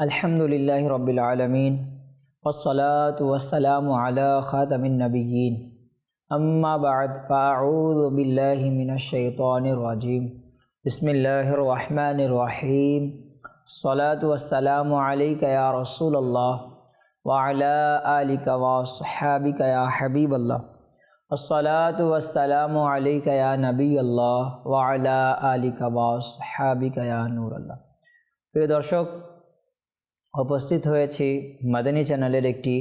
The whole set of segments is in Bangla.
الحمد لله رب العالمين والصلاة والسلام على خاتم النبيين أما بعد فأعوذ بالله من الشيطان الرجيم بسم الله الرحمن الرحيم الصلاة والسلام عليك يا رسول الله وعلى آلك وصحابك يا حبيب الله الصلاة والسلام عليك يا نبي الله وعلى آلك وصحابك يا نور الله প্রিয় দর্শক উপস্থিত হয়েছি মাদানী চ্যানেলের একটি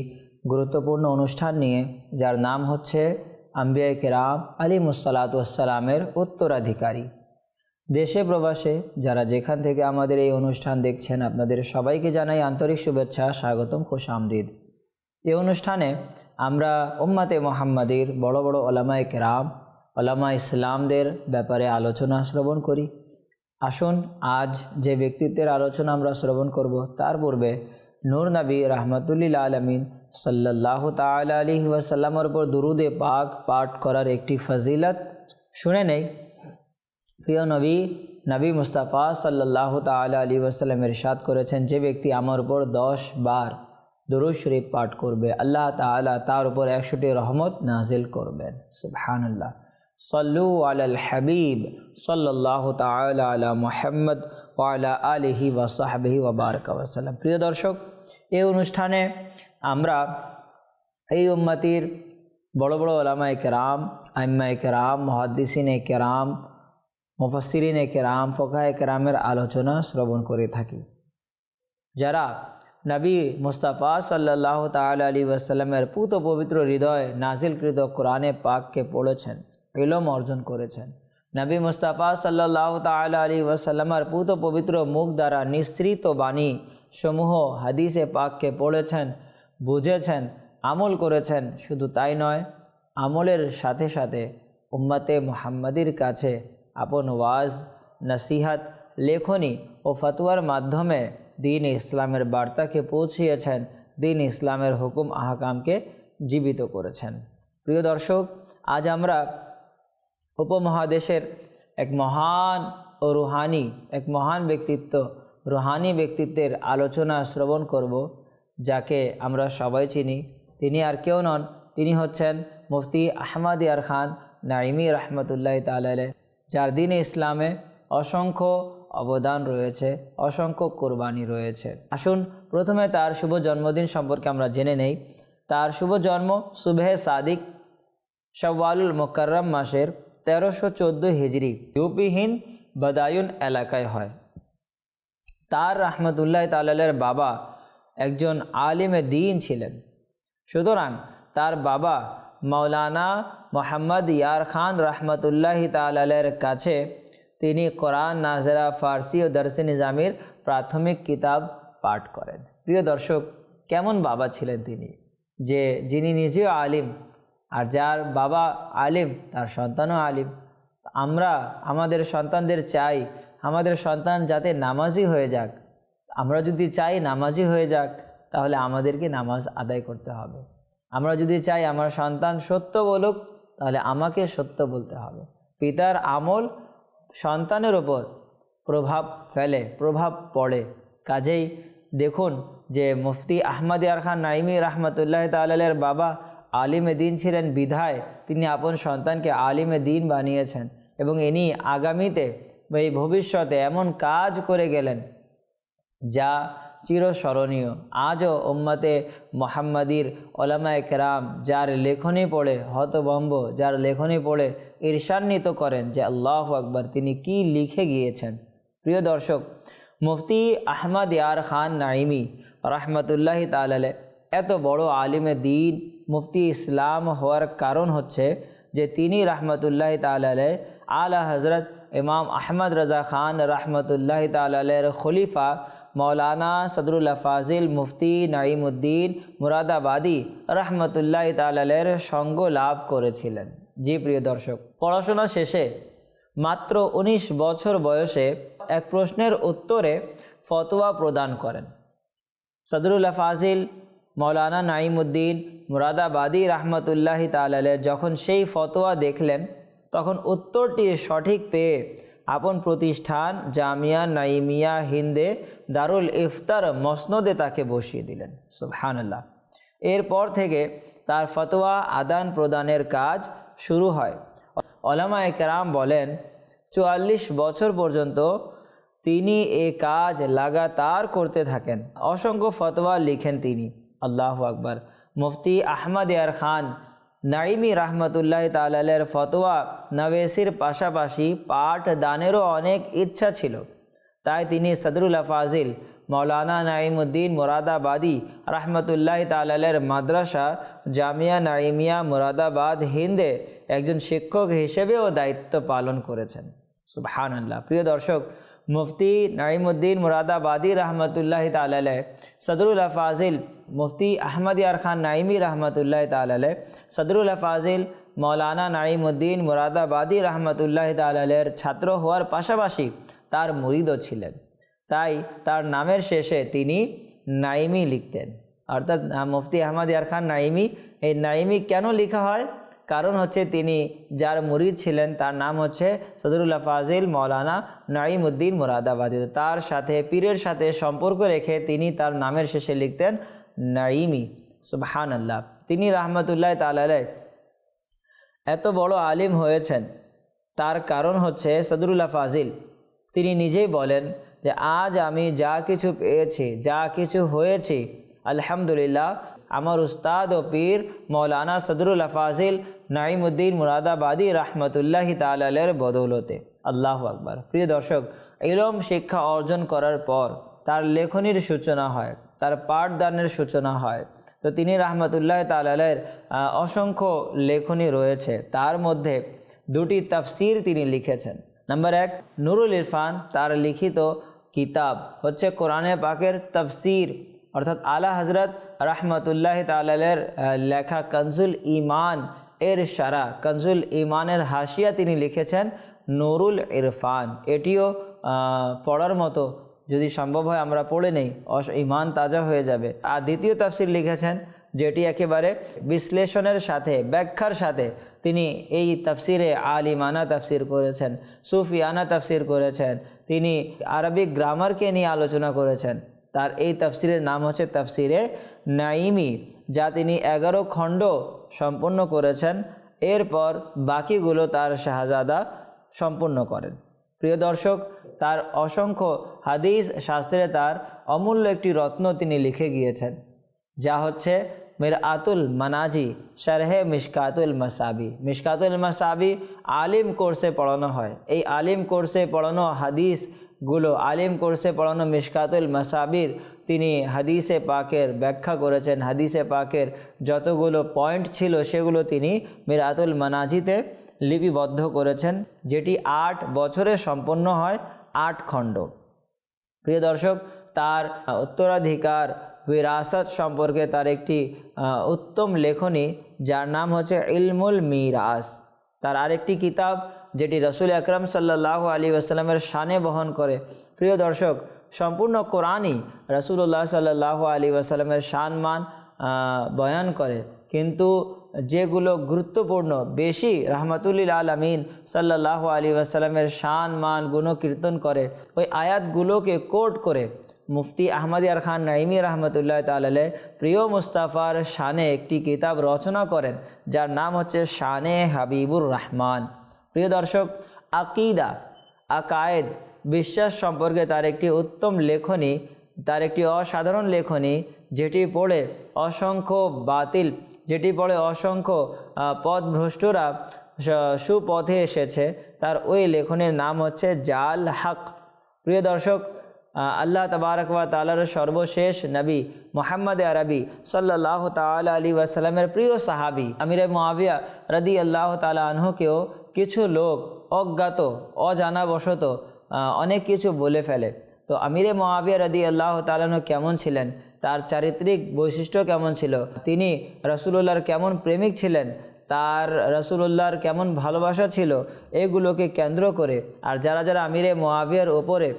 গুরুত্বপূর্ণ অনুষ্ঠান নিয়ে, যার নাম হচ্ছে আম্বিয়া কেরাম আলী মুসালাতামের উত্তরাধিকারী। দেশে প্রবাসে যারা যেখান থেকে আমাদের এই অনুষ্ঠান দেখছেন, আপনাদের সবাইকে জানাই আন্তরিক শুভেচ্ছা, স্বাগতম, খুশ আমদিদ। এই অনুষ্ঠানে আমরা উম্মাতে মোহাম্মদের বড় বড় ওলামায় কেরাম ওলামা ইসলামদের ব্যাপারে আলোচনা শ্রবণ করি। আসুন, আজ যে ব্যক্তিত্বের আলোচনা আমরা শ্রবণ করব, তার পূর্বে নূর নবী রহমতুল্লিল আলমিন সাল্লাহ তালা আলী ওয়াসাল্লামের উপর দুরুদে পাক পাঠ করার একটি ফজিলত শুনে নেই। প্রিয় নবী নবী মুস্তাফা সাল্লাহ তালা আলী ওয়াসাল্লাম ইরশাদ করেছেন, যে ব্যক্তি আমার উপর দশ বার দরুদ শরীফ পাঠ করবে, আল্লাহ তালা তার উপর একশোটি রহমত নাজিল করবেন। সুবহানাল্লাহ। সল্লু আলাল হাবিব সাল্লাহ তালা আলা মোহাম্মদ ওয়ালা আলিহি ওয়াসাহাবিহি ওয়াবারক ওয়াসাল্লাম প্রিয় দর্শক, এই অনুষ্ঠানে আমরা এই উম্মতির বড় বড় ওলামায় কেরাম আম্মায় কেরাম, মহাদ্দিসিন কেরাম মুফাসিরিন কেরাম, ফোকায় কেরামের আলোচনা শ্রবণ করে থাকি। যারা নবী মুস্তাফা সাল্লাহ তাল আলী ওয়াসাল্লামের পুত পবিত্র হৃদয় নাজিলকৃত কোরআনে পাককে পড়েছেন ইলম অর্জন করেছেন। নবী মুস্তাফা সাল্লাহ তাল আলী ওয়াসাল্লামার পুত পবিত্র মুখ দ্বারা নিঃসৃত বাণী সমূহ হাদিসে পাককে পড়েছেন, বুঝেছেন, আমল করেছেন, শুধু তাই নয়, আমলের সাথে সাথে উম্মতে মুহাম্মাদির কাছে আপন ওয়াজ, নসিহাত, লেখনী ও ফতুয়ার মাধ্যমে দিন ইসলামের বার্তাকে পৌঁছিয়েছেন, দিন ইসলামের হুকুম আহকামকে জীবিত করেছেন। প্রিয় দর্শক, আজ আমরা উপমহাদেশের এক মহান ও রুহানি, এক মহান ব্যক্তিত্ব, রুহানি ব্যক্তিত্বের আলোচনা শ্রবণ করব, যাকে আমরা সবাই চিনি। তিনি আর কেউ নন, তিনি হচ্ছেন মুফতি আহমদ ইয়ার খান নাইমি রহমতুল্লাহ তালে যার দিন ইসলামে অসংখ্য অবদান রয়েছে, অসংখ্য কোরবানি রয়েছে। আসুন, প্রথমে তার শুভ জন্মদিন সম্পর্কে আমরা জেনে নেই। তার শুভ জন্ম সুবেহ সাদিক শওয়ালুল মোকাররম মাসের তেরোশো চোদ্দ হিজড়ি ইউপিহীন বদায়ুন এলাকায় হয়। তার রহমতুল্লাহ তালের বাবা একজন আলিমে দিন ছিলেন। সুতরাং তার বাবা মৌলানা মোহাম্মদ ইয়ার খান রহমতুল্লাহ তালের কাছে তিনি কোরআন, নাজরা, ফার্সি ও দর্শে নিজামির প্রাথমিক কিতাব পাঠ করেন। প্রিয় দর্শক, কেমন বাবা ছিলেন তিনি? যে, যিনি নিজেও আলিম আর যার বাবা আলিম, তার সন্তানও আলিম। আমরা আমাদের সন্তানদের চাই, আমাদের সন্তান যাতে নামাজি হয়ে যাক। আমরা যদি চাই নামাজি হয়ে যাক, তাহলে আমাদেরকে নামাজ আদায় করতে হবে। আমরা যদি চাই আমার সন্তান সত্য বলুক, তাহলে আমাকে সত্য বলতে হবে। পিতার আমল সন্তানের ওপর প্রভাব ফেলে, প্রভাব পড়ে। কাজেই দেখুন যে মুফতি আহমদ ইয়ার খান নাইমি রহমতুল্লাহ তালের বাবা আলিমে দিন ছিলেন বিধায়। তিনি আপন সন্তানকে আলিমে দিন বানিয়েছেন এবং ইনি আগামীতে এই ভবিষ্যতে এমন কাজ করে গেলেন যা চিরস্মরণীয়। আজও ওম্মতে মোহাম্মদীর ওলামায় কেরাম যার লেখনী পড়ে হতবম্ব যার লেখনী পড়ে ঈর্ষান্বিত করেন যে আল্লাহ আকবর তিনি কি লিখে গিয়েছেন। প্রিয় দর্শক, মুফতি আহমদ ইয়ার খান নাইমি রহমতুল্লাহ তালালে এত বড় আলিমে দিন মুফতি ইসলাম হওয়ার কারণ হচ্ছে যে তিনি রহমতুল্লাহ তালালে আলা হজরত ইমাম আহমদ রাজা খান রহমতুল্লাহ তালের খলিফা মৌলানা সদরুল্লা ফাজিল মুফতি নাইমুদ্দিন মুরাদাবাদী রহমতুল্লাহ তালের সঙ্গ লাভ করেছিলেন। জি প্রিয় দর্শক, পড়াশোনা শেষে মাত্র ১৯ বছর বয়সে এক প্রশ্নের উত্তরে ফতোয়া প্রদান করেন। সদরুল্লাহ ফাজিল মৌলানা নাইমুদ্দিন মুরাদাবাদী রহমতুল্লাহি তালের যখন সেই ফতোয়া দেখলেন, তখন উত্তরটি সঠিক পেয়ে আপন প্রতিষ্ঠান জামিয়া নাইমিয়া হিন্দে দারুল ইফতার মসনদে তাকে বসিয়ে দিলেন। সুবহানাল্লাহ। এরপর থেকে তার ফতোয়া আদান প্রদানের কাজ শুরু হয়। ওলামা একরাম বলেন, চুয়াল্লিশ বছর পর্যন্ত তিনি এ কাজ লাগাতার করতে থাকেন। অসংখ্য ফতোয়া লিখেন তিনি। আল্লাহ আকবর। মুফতি আহমদ ইয়ার খান নাইমি রহমতুল্লাহ তালের ফতোয়া নবেসির পাশাপাশি পাঠ দানেরও অনেক ইচ্ছা ছিল। তাই তিনি সদরুল্লাহ ফাজিল মৌলানা নাইমুদ্দিন মুরাদাবাদী রহমতুল্লাহ তালের মাদ্রাসা জামিয়া নাইমিয়া মুরাদাবাদ হিন্দে একজন শিক্ষক হিসেবেও দায়িত্ব পালন করেছেন। সুবহান আল্লাহ প্রিয় দর্শক মুফতি নাইমুদ্দিন মুরাদাবাদী রহমতুল্লাহ তালাহ সদরুল্লাহ ফাজিল মুফতি আহমদ ইয়ার খান নাইমি রহমতুল্লাহ তালাহ সদরুল্লাহ ফাজিল মৌলানা নাইমুদ্দিন মুরাদাবাদী রহমতুল্লাহ তালের ছাত্র হওয়ার পাশাপাশি তার মুরিদও ছিলেন। তাই তার নামের শেষে তিনি নাইমি লিখতেন। অর্থাৎ মুফতি আহমদ ইয়ার খান নাইমি এই নাইমি কেন লেখা হয়? কারণ হচ্ছে তিনি যার মুরিদ ছিলেন, তার নাম হচ্ছে সদরুল্লাহ ফাজিল মৌলানা নাইমুদ্দিন মুরাদাবাদী। তার সাথে, পীরের সাথে সম্পর্ক রেখে তিনি তার নামের শেষে লিখতেন নাইমি সুবহান আল্লাহ তিনি রহমতুল্লাহ তালায় এত বড় আলিম হয়েছেন। তার কারণ হচ্ছে সদরুল্লাহ ফাজিল তিনি নিজেই বলেন যে, আজ আমি যা কিছু পেয়েছি, যা কিছু হয়েছি, আলহামদুলিল্লাহ, আমার উস্তাদ ও পীর মৌলানা সদরুল ফাজিল নাইমুদ্দিন মুরাদাবাদী রহমতুল্লাহ তালের বদৌলতে। আল্লাহ আকবার। প্রিয় দর্শক, ইলম শিক্ষা অর্জন করার পর তার লেখনির সূচনা হয়, তার পাঠদানের সূচনা হয়। তো তিনি রহমতুল্লাহ তালের অসংখ্য লেখনী রয়েছে। তার মধ্যে দুটি তাফসির তিনি লিখেছেন। নাম্বার এক, নুরুল ইরফান, তার লিখিত কিতাব হচ্ছে কোরআনে পাকের তফসির। অর্থাৎ আলা হজরত রহমতুল্লাহ তালের লেখা কনজুল ইমান এর সারা কনজুল ইমানের হাসিয়া তিনি লিখেছেন, নুরুল ইরফান। এটিও পড়ার মতো যদি সম্ভব হয় আমরা পড়ে নেই, অস ইমান তাজা হয়ে যাবে। আর দ্বিতীয় তাফসির লিখেছেন, যেটি একেবারে বিশ্লেষণের সাথে, ব্যাখ্যার সাথে তিনি এই তাফসিরে আলিমানা তাফসির করেছেন, সুফিয়ানা তাফসির করেছেন, তিনি আরবিক গ্রামারকে নিয়ে আলোচনা করেছেন। তার এই তাফসিরের নাম হচ্ছে তাফসিরে নাইমি যা তিনি এগারো খণ্ড সম্পূর্ণ করেছেন। এরপর বাকিগুলো তার শাহজাদা সম্পূর্ণ করেন। প্রিয় দর্শক, তার অসংখ্য হাদিস শাস্ত্রে তার অমূল্য একটি রত্ন তিনি লিখে গিয়েছেন, যা হচ্ছে মের আতুল মানাজি, শারহে মিশকাতুল মাসাবি। মিশকাতুল মাসাবি আলিম কোর্সে পড়ানো হয়। এই আলিম কোর্সে পড়ানো হাদিসগুলো আলিম কোর্সে পড়ানো মিশকাতুল মাসাবির, তিনি হাদিসে পাকের ব্যাখ্যা করেছেন। হাদিসে পাকের যতগুলো পয়েন্ট ছিল, সেগুলো তিনি মিরাতুল মানাজিতে লিপিবদ্ধ করেছেন, যেটি আট বছরে সম্পন্ন হয়, আট খণ্ড। প্রিয় দর্শক, তার উত্তরাধিকার বিরাসত সম্পর্কে তার একটি উত্তম লেখনী, যার নাম হচ্ছে ইলমুল মিরাস। তার আরেকটি কিতাব যেটি রসুল আকরম সাল্লাহ আলী আসাল্লামের শানে বহন করে। প্রিয় দর্শক, সম্পূর্ণ কোরআনই রসুল্লাহ সাল্লাহ আলী আসাল্লামের শানমান বয়ান করে। কিন্তু যেগুলো গুরুত্বপূর্ণ, বেশি রহমতুল্লিল আলমিন সাল্লাহ আলী আসাল্লামের শান মান গুণকীর্তন করে, ওই আয়াতগুলোকে কোট করে মুফতি আহমদ ইয়ার খান নাইমি রহমতুল্লাহ তালে প্রিয় মুস্তাফার শানে একটি কিতাব রচনা করেন, যার নাম হচ্ছে শানে হাবিবুর রহমান। প্রিয় দর্শক, আকিদা, আকায়েদ, বিশ্বাস সম্পর্কে তার একটি উত্তম লেখনী, তার একটি অসাধারণ লেখনী, যেটি পড়ে অসংখ্য বাতিল, যেটি পড়ে অসংখ্য পথভ্রষ্টরা সুপথে এসেছে। তার ওই লেখনের নাম হচ্ছে জাল হক। প্রিয় দর্শক আল্লাহ তবারক ওয়া তালার সর্বশেষ নবী মোহাম্মদ আরবি সাল্লাহ তাল আলী ওয়াসাল্লামের প্রিয় সাহাবি আমির মুআবিয়া রদি আল্লাহ তালা আনহুকেও কিছু লোক অজ্ঞাত, অজানাবশত অনেক কিছু বলে ফেলে। তো আমিরে মহাবিয়া রদি আল্লাহ তালানহ কেমন ছিলেন? তার চারিত্রিক বৈশিষ্ট্য কেমন ছিল? তিনি রসুল্লাহর কেমন প্রেমিক ছিলেন? তার রসুল্লাহর কেমন ভালোবাসা ছিল? এগুলোকে কেন্দ্র করে। আর যারা যারা আমিরে মহাবিয়ার ওপরে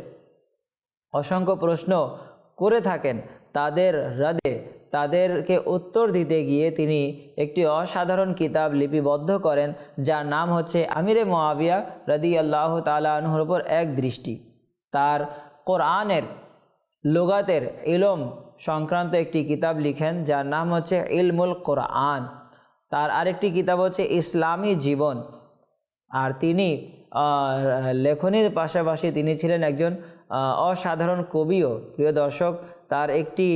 অসংখ্য প্রশ্ন করে থাকেন তাদের হ্রদে তাদেরকে উত্তর দিতে গিয়ে তিনি একটি অসাধারণ কিতাব লিপিবদ্ধ করেন, যার নাম হচ্ছে আমিরে মোয়াবিয়া রদি আল্লাহ তালাহর উপর এক দৃষ্টি। তার কোরআনের লোগাতের ইলম সংক্রান্ত একটি কিতাব লিখেন, যার নাম হচ্ছে ইলমুল কোরআন। তার আরেকটি কিতাব হচ্ছে ইসলামী জীবন। আর তিনি লেখনীর পাশাপাশি তিনি ছিলেন একজন অসাধারণ কবিও। প্রিয় দর্শক তার একটি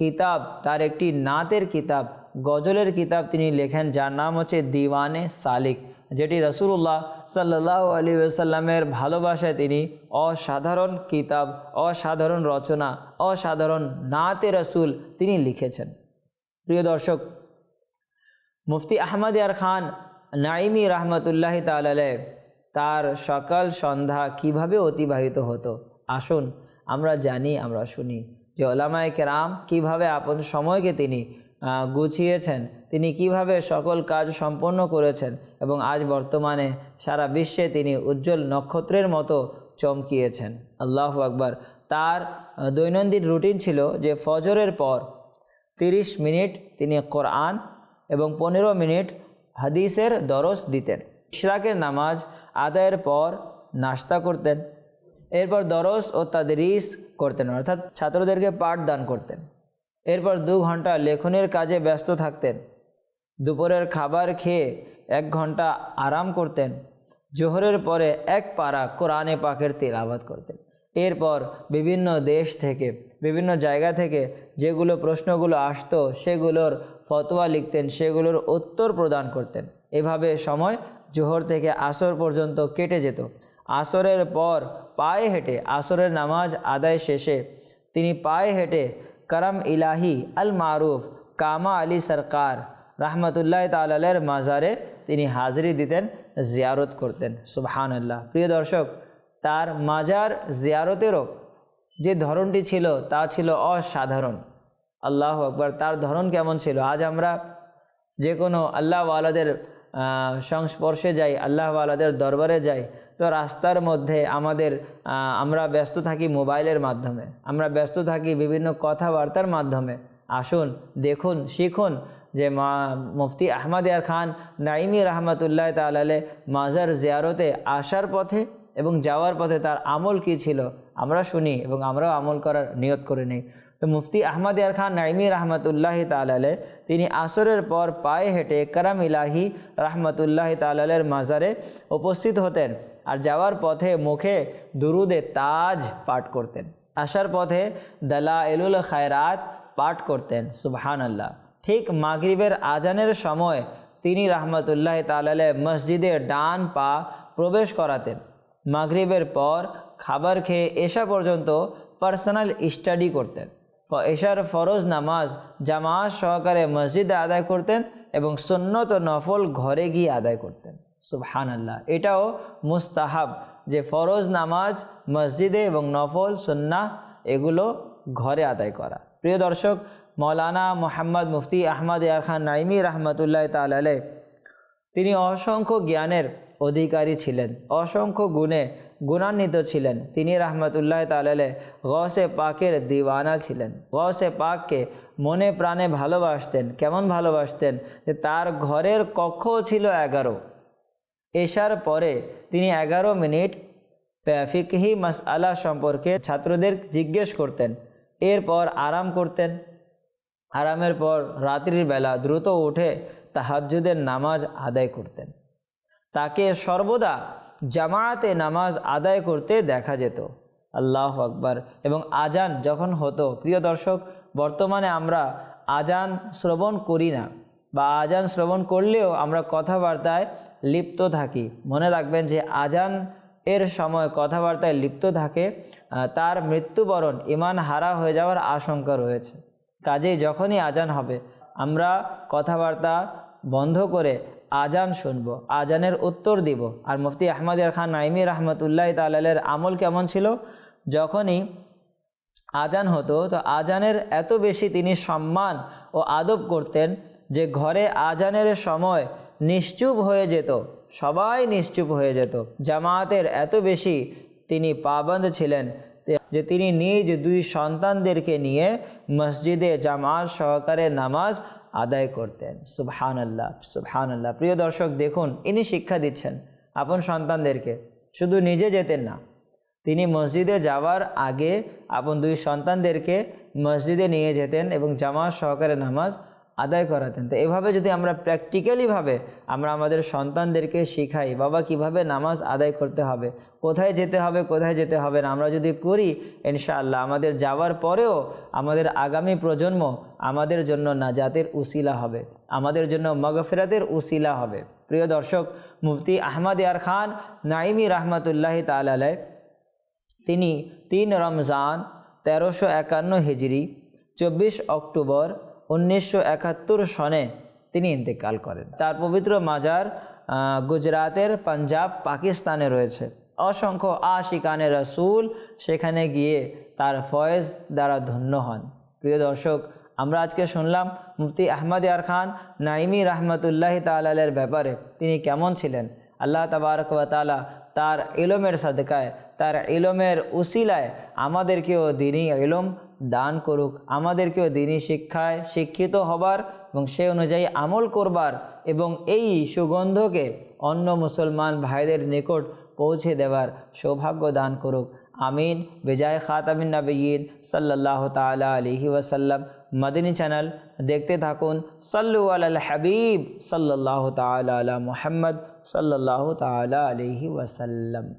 কিতাব, তার একটি নাতের কিতাব, গজলের কিতাব তিনি লেখেন, যার নাম হচ্ছে দিওয়ানে সালিক, যেটি রসুল্লাহ সাল্লাহ আলী সাল্লামের ভালোবাসায় তিনি অসাধারণ কিতাব, অসাধারণ রচনা, অসাধারণ নাতে রসুল তিনি লিখেছেন। প্রিয় দর্শক, মুফতি আহমদ ইয়ার খান নাইমি রহমতুল্লাহ তালালে তার সকাল সন্ধ্যা কীভাবে অতিবাহিত হতো? আসুন আমরা জানি, আমরা শুনি। যে ওলামায় কেরাম কীভাবে আপন সময়কে তিনি গুছিয়েছেন, তিনি কীভাবে সকল কাজ সম্পন্ন করেছেন এবং আজ বর্তমানে সারা বিশ্বে তিনি উজ্জ্বল নক্ষত্রের মতো চমকিয়েছেন। আল্লাহ আকবার। তার দৈনন্দিন রুটিন ছিল যে ফজরের পর তিরিশ মিনিট তিনি কোরআন এবং পনেরো মিনিট হাদিসের দরস দিতেন। ইশরাকের নামাজ আদায়ের পর নাস্তা করতেন। এরপর দরস ও তাদরিস করতেন, অর্থাৎ ছাত্রদেরকে পাঠদান করতেন। এরপর দু ঘণ্টা লেখনের কাজে ব্যস্ত থাকতেন। দুপুরের খাবার খেয়ে এক ঘণ্টা আরাম করতেন। জোহরের পরে এক পারা কোরআনে পাকের তেলাওয়াত করতেন। এরপর বিভিন্ন দেশ থেকে, বিভিন্ন জায়গা থেকে যেগুলো প্রশ্নগুলো আসতো, সেগুলোর ফতোয়া লিখতেন, সেগুলোর উত্তর প্রদান করতেন। এভাবে সময় জোহর থেকে আসর পর্যন্ত কেটে যেত। আসরের পর পায়ে হেঁটে আসরের নামাজ আদায় শেষে তিনি পায়ে হেঁটে করম ইলাহি আল মারুফ কামা আলী সরকার রাহমাতুল্লাহ তালের মাজারে তিনি হাজিরি দিতেন, জিয়ারত করতেন। সুবহান আল্লাহ প্রিয় দর্শক, তার মাজার জিয়ারতেরও যে ধরনটি ছিল, তা ছিল অসাধারণ। আল্লাহ আকবার, তার ধরন কেমন ছিল? আজ আমরা যে কোনো আল্লাহওয়ালাদের সংস্পর্শে যাই, আল্লাহওয়ালাদের দরবারে যাই তো রাস্তার মধ্যে আমাদের আমরা ব্যস্ত থাকি মোবাইলের মাধ্যমে। আমরা ব্যস্ত থাকি বিভিন্ন কথাবার্তার মাধ্যমে। আসুন, দেখুন, শিখুন যে মা, মুফতি আহমদ ইয়ার খান নাইমি রহমতুল্লাহ তালালে মাজার জিয়ারতে আসার পথে এবং যাওয়ার পথে তার আমল কি ছিল, আমরা শুনি এবং আমরাও আমল করার নিয়ত করে নিই। তো মুফতি আহমদ ইয়ার খান নাইমি রহমতুল্লাহ তালালে তিনি আসরের পর পায়ে হেঁটে কারাম ইলাহি রহমতুল্লাহ তালালের মাজারে উপস্থিত হতেন। আর যাওয়ার পথে মুখে দুরুদে তাজ পাঠ করতেন। আসার পথে দালা এলুল খায়রাত পাঠ করতেন সুবহান আল্লাহ ঠিক মাগরিবের আজানের সময় তিনি রহমতুল্লাহ তালালে মসজিদে ডান পা প্রবেশ করাতেন। মাগরিবের পর খাবার খেয়ে এসা পর্যন্ত পার্সোনাল স্টাডি করতেন। এশার ফরজ নামাজ জামাত সহকারে মসজিদে আদায় করতেন এবং সুন্নত ও নফল ঘরে গিয়ে আদায় করতেন। সুবহান আল্লাহ এটাও মুস্তাহাব যে ফরজ নামাজ, মসজিদে এবং নফল সুন্না এগুলো ঘরে আদায় করা। প্রিয় দর্শক, মৌলানা মোহাম্মদ মুফতি আহমদ ইয়ার খান নাইমি রহমতুল্লাহ তালালে তিনি অসংখ্য জ্ঞানের অধিকারী ছিলেন, অসংখ্য গুণে গুণান্বিত ছিলেন। তিনি রহমতুল্লাহ তালালে গসে পাকের দিওয়ানা ছিলেন। গসে পাককে মনে প্রাণে ভালোবাসতেন। কেমন ভালোবাসতেন? যে তার ঘরের কক্ষও ছিল এগারো। এশার পরে তিনি এগারো মিনিট ফিকহি মাসআলা সম্পর্কে ছাত্রদের জিজ্ঞেস করতেন। এরপর আরাম করতেন। আরামের পর রাত্রির বেলা দ্রুত উঠে তাহাজ্জুদের নামাজ আদায় করতেন। তাকে সর্বদা জামায়াতে নামাজ আদায় করতে দেখা যেত। আল্লাহ আকবার। এবং আজান যখন হতো, প্রিয় দর্শক, বর্তমানে আমরা আজান শ্রবণ করি না। বা আজান শ্রবণ করলেও আমরা কথাবার্তায় লিপ্ত থাকি। মনে রাখবেন যে আজান এর সময় কথাবার্তায় লিপ্ত থাকে তার মৃত্যুবরণ ইমান হারা হয়ে যাওয়ার আশঙ্কা রয়েছে। কাজেই যখনই আজান হবে, আমরা কথাবার্তা বন্ধ করে আজান শুনব, আজানের উত্তর দিব। আর মুফতি আহমদ খান নাইমি রহমতুল্লাহ তালের আমল কেমন ছিল? যখনই আজান হতো, তো আজানের এত বেশি তিনি সম্মান ও আদব করতেন যে ঘরে আজানের সময় নিশ্চুপ হয়ে যেত, সবাই নিশ্চুপ হয়ে যেত। জামায়াতের এত বেশি তিনি পাবন্দ ছিলেন যে তিনি নিজ দুই সন্তানদেরকে নিয়ে মসজিদে জামাত সহকারে নামাজ আদায় করতেন। সুবহান আল্লাহ সুবহান আল্লাহ প্রিয় দর্শক, দেখুন, ইনি শিক্ষা দিচ্ছেন আপন সন্তানদেরকে। শুধু নিজে যেতেন না, তিনি মসজিদে যাওয়ার আগে আপন দুই সন্তানদেরকে মসজিদে নিয়ে যেতেন এবং জামাত সহকারে নামাজ আদায় করাতেন। তো এভাবে যদি আমরা প্র্যাকটিক্যালিভাবে আমরা আমাদের সন্তানদেরকে শেখাই, বাবা কীভাবে নামাজ আদায় করতে হবে, কোথায় যেতে হবে, কোথায় যেতে হবে না, আমরা যদি করি, ইনশাআল্লাহ আমাদের যাওয়ার পরেও আমাদের আগামী প্রজন্ম আমাদের জন্য নাজাতের উসিলা হবে, আমাদের জন্য মগফেরাতের উসিলা হবে। প্রিয় দর্শক, মুফতি আহমদ ইয়ার খান নাইমি রহমতুল্লাহ তালায় তিনি তিন রমজান তেরোশো একান্ন হিজড়ি চব্বিশ অক্টোবর উনিশশো একাত্তর সনে তিনি ইন্তেকাল করেন। তার পবিত্র মাজার গুজরাতের পাঞ্জাব, পাকিস্তানে রয়েছে। অসংখ্য আশিকানে রসুল সেখানে গিয়ে তার ফয়েজ দ্বারা ধন্য হন। প্রিয় দর্শক, আমরা আজকে শুনলাম মুফতি আহমদ ইয়ার খান নাইমি রহমতুল্লাহ তালের ব্যাপারে তিনি কেমন ছিলেন? আল্লাহ তাবারক ওয়া তাআলা তার ইলমের সাদকায়, তার ইলমের উসিলায় আমাদেরকেও দিনই ইলম দান করুক। আমাদেরকেও দিনই শিক্ষায় শিক্ষিত হবার এবং সে অনুযায়ী আমল করবার এবং এই সুগন্ধকে অন্য মুসলমান ভাইদের নিকট পৌঁছে দেওয়ার সৌভাগ্য দান করুক। আমিন। বেজায় খাতামিন নবীন সাল্লাহ তালা আলহি ওয়াসাল্লাম। মদিনী চ্যানেল দেখতে থাকুন। সাল্লু আল হাবিব সাল্লাহ তালা আলা মুহাম্মদ সাল্লাহ তালা আলহি ওয়াসাল্লাম।